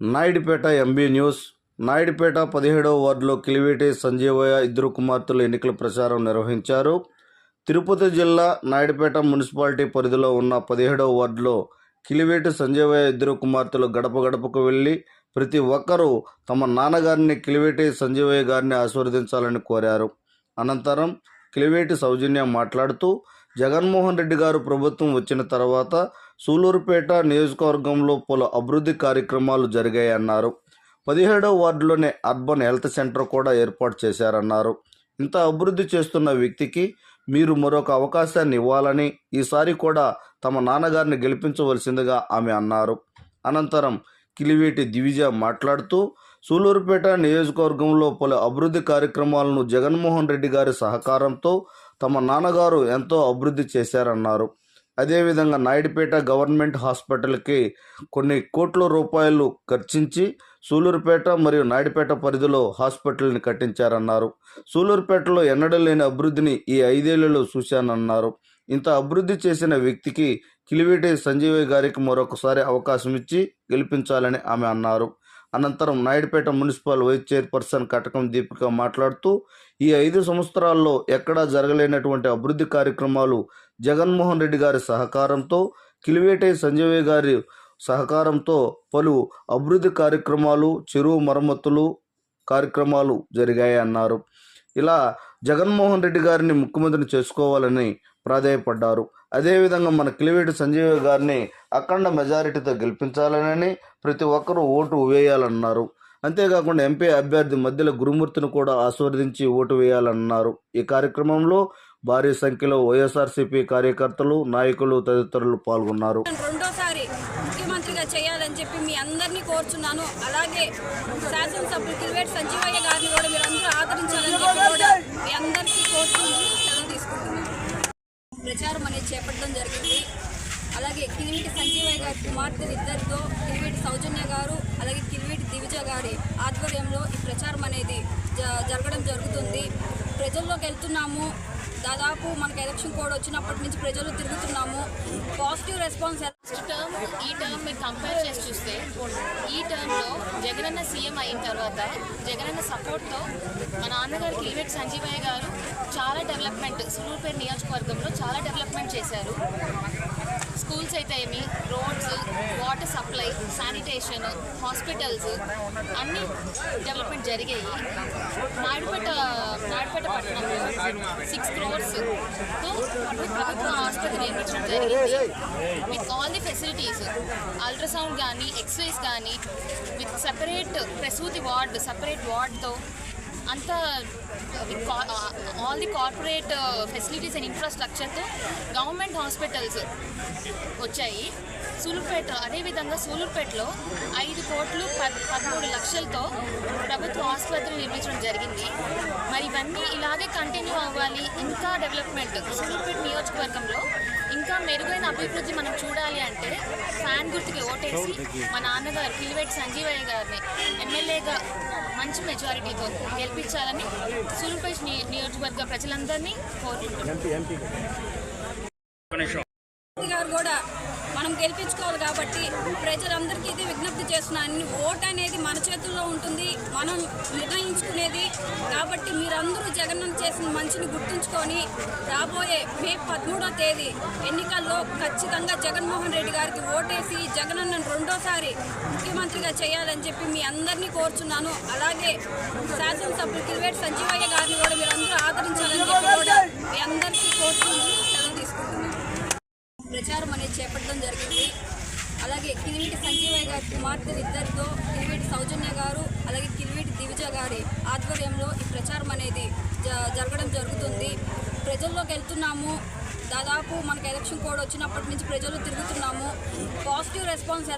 Naidupeta MB news. Naidupeta పదిహేడవ వార్డులో కిలివేటి సంజీవయ్య ఇద్దరు కుమార్తెలు ఎన్నికల ప్రచారం నిర్వహించారు. తిరుపతి జిల్లా నాయుడుపేట మున్సిపాలిటీ పరిధిలో ఉన్న పదిహేడవ వార్డులో కిలివేటి సంజీవయ్య ఇద్దరు కుమార్తెలు గడప గడపకు వెళ్ళి ప్రతి ఒక్కరూ తమ నాన్నగారిని కిలివేటి సంజీవయ్య గారిని ఆశీర్వదించాలని కోరారు. అనంతరం కిలివేటి సౌజన్య మాట్లాడుతూ జగన్మోహన్ రెడ్డి గారు ప్రభుత్వం వచ్చిన తర్వాత సూలూరుపేట నియోజకవర్గంలో పలు అభివృద్ధి కార్యక్రమాలు జరిగాయన్నారు. పదిహేడవ వార్డులోనే అర్బన్ హెల్త్ సెంటర్ కూడా ఏర్పాటు చేశారన్నారు. ఇంత అభివృద్ధి చేస్తున్న వ్యక్తికి మీరు మరొక అవకాశాన్ని ఇవ్వాలని ఈసారి కూడా తమ నాన్నగారిని గెలిపించవలసిందిగా ఆమె అన్నారు. అనంతరం కిలివేటి దివిజ మాట్లాడుతూ సూలూరుపేట నియోజకవర్గంలో పలు అభివృద్ధి కార్యక్రమాలను జగన్మోహన్ రెడ్డి గారి సహకారంతో తమ నాన్నగారు ఎంతో అభివృద్ధి చేశారన్నారు. అదేవిధంగా నాయుడుపేట గవర్నమెంట్ హాస్పిటల్కి కొన్ని కోట్ల రూపాయలు ఖర్చించి సూలూరుపేట మరియు నాయుడుపేట పరిధిలో హాస్పిటల్ని కట్టించారన్నారు. సూలూరుపేటలో ఎన్నడూ లేని అభివృద్ధిని ఈ ఐదేళ్ళలో చూశానన్నారు. ఇంత అభివృద్ధి చేసిన వ్యక్తికి కిలివేటి సంజీవయ్య గారికి మరొకసారి అవకాశం ఇచ్చి గెలిపించాలని ఆమె అన్నారు. అనంతరం Naidupeta municipal vice chairperson Katakam Deepika మాట్లాడుతూ ఈ ఐదు సంవత్సరాల్లో ఎక్కడా జరగలేనటువంటి అభివృద్ధి కార్యక్రమాలు జగన్మోహన్ రెడ్డి గారి సహకారంతో కిలివేటై సంజయ్ గారి సహకారంతో పలు అభివృద్ధి కార్యక్రమాలు చెరువు మరమ్మతులు కార్యక్రమాలు జరిగాయి అన్నారు ఇలా జగన్మోహన్ రెడ్డి గారిని ముఖ్యమంత్రిని చేసుకోవాలని ప్రాధాయపడ్డారు. అదేవిధంగా మన కిలివేటి సంజీవ్ గారిని అఖండ మెజారిటీతో గెలిపించాలని ప్రతి ఒక్కరూ ఓటు వేయాలన్నారు. అంతేకాకుండా ఎంపీ అభ్యర్థి మధ్యలో గురుమూర్తిని కూడా ఆశీర్వదించి ఓటు వేయాలన్నారు. ఈ కార్యక్రమంలో భారీ సంఖ్యలో వైఎస్ఆర్సీపీ కార్యకర్తలు నాయకులు తదితరులు పాల్గొన్నారు. రెండోసారి ముఖ్యమంత్రిగా చేయాలని చెప్పి మీ అందరినీ కోరుచున్నాను. అలాగే శాసనసభ్యులు సంజీవయ్య గారిని కూడా మీరు అందరూ ఆదరించాలని చెప్పి కూడా మీ అందరికీ కోరుచున్నాను సెలవు తీసుకుంటున్నాను ప్రచారం అనేది చేపట్టడం జరిగింది. అలాగే కిరివేటి సంజీవయ్య గారి కుమార్తెలు ఇద్దరితో కిరివేటి సౌజన్య గారు అలాగే కిరివేటి దివిజ గారి ఆధ్వర్యంలో ఈ ప్రచారం అనేది జ- జరగడం జరుగుతుంది. ప్రజల్లోకి వెళ్తున్నాము. దాదాపు మనకి ఎలక్షన్ కోడ్ వచ్చినప్పటి నుంచి ప్రజలు తిరుగుతున్నాము. పాజిటివ్ రెస్పాన్స్ నెక్స్ట్ టర్మ్ ఈ టర్మ్ మీరు కంపేర్ చేసి చూస్తే ఈ టర్మ్లో జగనన్న సీఎం అయిన తర్వాత జగనన్న సపోర్ట్తో మన నాన్నగారు కిలివేటి సంజీవయ్య గారు చాలా డెవలప్మెంట్ సులూర్పేట నియోజకవర్గంలో చాలా డెవలప్మెంట్ చేశారు. స్కూల్స్ అయితే ఏమి roads water supply sanitation hospitals అన్ని డెవలప్మెంట్ జరిగాయి. నాయుడుపేట నాయుడుపేట పట్టణంలో సిక్స్ క్రోర్స్తో ప్రభుత్వ ఆసుపత్రి నిర్మించడం జరిగింది. With all the facilities ultrasound కానీ ఎక్స్రేస్ కానీ విత్ సపరేట్ ప్రసూతి వార్డ్ సపరేట్ వార్డ్తో అంతా with all the corporate facilities and ఇన్ఫ్రాస్ట్రక్చర్తో government hospitals వచ్చాయి. సూలూరుపేట అదేవిధంగా సూలూరుపేటలో ఐదు కోట్లు పద్ పదమూడు లక్షలతో ప్రభుత్వ ఆసుపత్రి నిర్మించడం జరిగింది. మరి ఇవన్నీ ఇలాగే కంటిన్యూ అవ్వాలి. ఇంకా డెవలప్మెంట్ సూలూరుపేట నియోజకవర్గంలో ఇంకా మెరుగైన అభివృద్ధి మనం చూడాలి అంటే ఫ్యాన్ గుర్తుకి ఓటేసి మా నాన్నగారు పిలివేటి సంజీవయ్య గారిని ఎమ్మెల్యేగా మంచి మెజారిటీతో గెలిపించాలని సూలూరుపేట ని- నియోజకవర్గ ప్రజలందరినీ కోరుకుంటున్నాను గారు కూడా మనం గెలిపించుకోవాలి కాబట్టి ప్రజలందరికీ ఇది విజ్ఞప్తి చేస్తున్నాను ఓట్ అనేది మన చేతుల్లో ఉంటుంది మనం నిర్ణయించుకునేది. కాబట్టి మీరందరూ జగన్ చేసిన మంచిని గుర్తుంచుకొని రాబోయే మే పదమూడో తేదీ ఎన్నికల్లో ఖచ్చితంగా జగన్మోహన్ రెడ్డి గారికి ఓటేసి జగనన్న రెండోసారి ముఖ్యమంత్రిగా చేయాలని చెప్పి మీ అందరినీ కోరుచున్నాను. అలాగే శాసనసభ్యులు కిరివేటి సంజీవయ్య గారిని కూడా మీరు ఆదరించాలని చెప్పి కూడా మీ అందరికీ కోరుచున్నాను సెలవు తీసుకుంటున్నాను ప్రచారం అనేది చేపట్టడం జరిగింది. అలాగే కిరివేటి సంజీవయ్య గారి కుమార్తె ఇద్దరితో కిరివేటి సౌజన్య గారు అలాగే కిరివేటి దివిజ గారి ఆధ్వర్యంలో ఈ ప్రచారం అనేది జ- జరగడం జరుగుతుంది. ప్రజల్లోకి వెళ్తున్నాము. దాదాపు మనకు ఎలక్షన్ కోడ్ వచ్చినప్పటి నుంచి ప్రజలు తిరుగుతున్నాము. Positive response